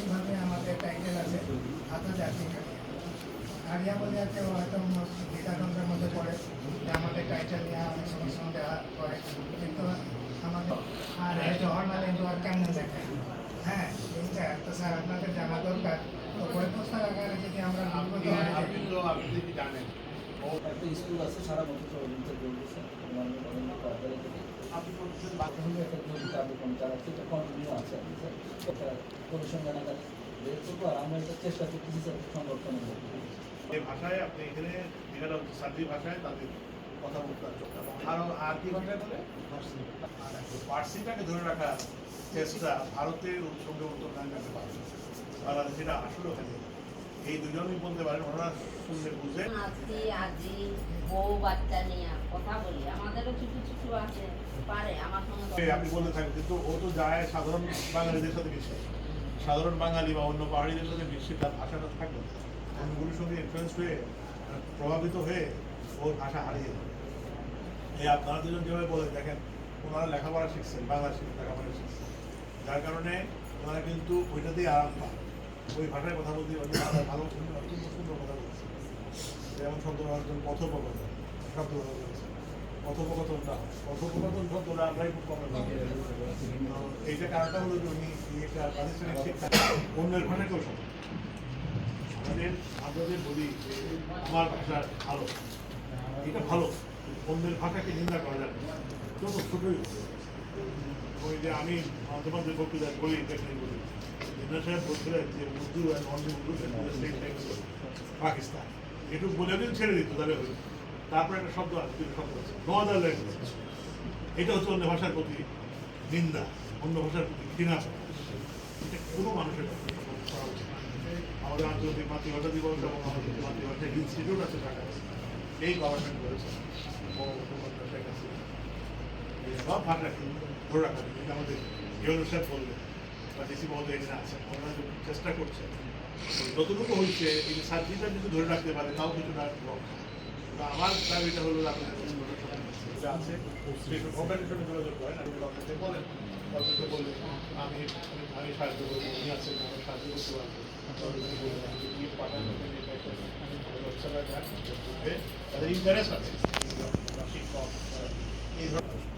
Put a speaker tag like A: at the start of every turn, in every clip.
A: এইভাবে আমাদের টাইটেল আছে আন্তর্জাতিক। আরিয়া বলে আছে ও হয়তো গীতাতন্ত্রের মধ্যে পড়ে যে আমাদের টাইটেল নিয়ে অনেক সময় দেওয়া করে। কিন্তু আমাদের আর এই জওয়াহরলাল নেহরু আর কেমন দেখে? হ্যাঁ এইটা তো স্যার আপনাদের জানা দরকার। তো বই পুস্তক আকারে যদি আমরা
B: একটা স্কুল আছে সারা বছর চলছে বাকি একটা কার্যক্রম চালাচ্ছে এটা কন্টিনিউ আছে একটা পরিসংখ্যান আর আমরা এটা চেষ্টা করতেছি স্যার সংরক্ষণের
C: এই ভাষায় আপনি এখানে যেখানে ভাষায় তাদের কথা বলতে আরও আর কি ভাষায় বলে? পার্সিটাকে ধরে রাখার চেষ্টা ভারতের সঙ্গে উত্তরকাঙ্গাতে পারে। বাংলাদেশ এটা আসলে ওখানে এই দুজনই বলতে পারেন, ওনারা শুনলে বুঝে।
D: আজি বউ বাচ্চা নিয়ে কথা বলি। আমাদেরও ছোটো ছোটো আছে পারে আমার সঙ্গে
C: আপনি বলতে থাকেন কিন্তু ও তো যায় সাধারণ বাঙালিদের সাথে মিশে সাধারণ বাঙালি বা অন্য পাহাড়িদের সাথে মিশে তার ভাষাটা থাকবে অন্যগুলোর সঙ্গে ইনফ্লুয়েন্স হয়ে প্রভাবিত হয়ে ওর ভাষা হারিয়ে যাবে এই আপনারা দুজন যেভাবে বলে দেখেন ওনারা লেখাপড়া শিখছেন বাংলা শিখ লেখাপড়া শিখছেন। যার কারণে ওনারা কিন্তু ওইটাতেই আরাম পান। ওই ভাষায় কথা বলতে অন্য ভাষায় ভালো অত্যন্ত সুন্দর কথা বলছে যেমন শব্দ ব্যবহার কথোপকথন শব্দ কথোপকথনটা কথোপকথন শব্দটা আমরাই খুব এইটা কারণটা হলো যে উনি একটা প্রাতিষ্ঠানিক শিক্ষা অন্যের ভাষাকেও শোনেন আমাদের আমাদের বলি আমার ভাষা ভালো। এটা ভালো। অন্যের ভাষাকে নিন্দা করা যাবে। যত ছোটই ওই যে আমি মাঝে বক্তৃতা বলি দেখলে বলি। সাহেব যে পাকিস্তান। এটুকু বলে দিন, ছেড়ে দিত তাহলে তারপরে একটা শব্দ আছে শব্দ আছে। নো আদার ল্যাঙ্গুয়েজ এটা হচ্ছে অন্য ভাষার প্রতি নিন্দা, অন্য ভাষার প্রতি ঘৃণা। এটা কোনো মানুষের। আমাদের আন্তর্জাতিক মাতৃভাষা দিবস এবং আমাদের মাতৃভাষা ইনস্টিটিউট আছে ঢাকায়। এই গভর্নমেন্ট করেছে সব ভাষাকে ধরে রাখা আমাদের ইউনুস সাহেব বললেন। বা ডিসি মহোদয় এখানে আছেন ওনারা চেষ্টা করছে যতটুকু হচ্ছে এই সার্ভিসটা যদি ধরে রাখতে পারে তাও কিছুটা আমার দাবিটা হলো আপনাদের যেটা আছে সেই যোগাযোগ করেন আপনি ডক্টরকে বলেন ডক্টরকে বললেন আমি আমি- আমি সাহায্য করব উনি আছেন আমি সাহায্য করতে পারব। তাদের ইন্টারেস্ট আছে এই ধরনের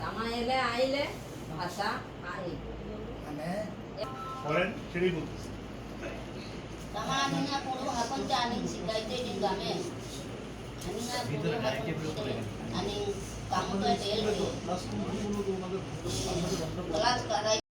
D: তামা এলে আইলে ভাষা আই
A: মানে
C: করেন সেটাই বলতেছি
E: Tama ano nga puro hapon ka aning si Gaito yung gamen. Ano nga puro hapon aning kamu ka del.
C: Class
E: ka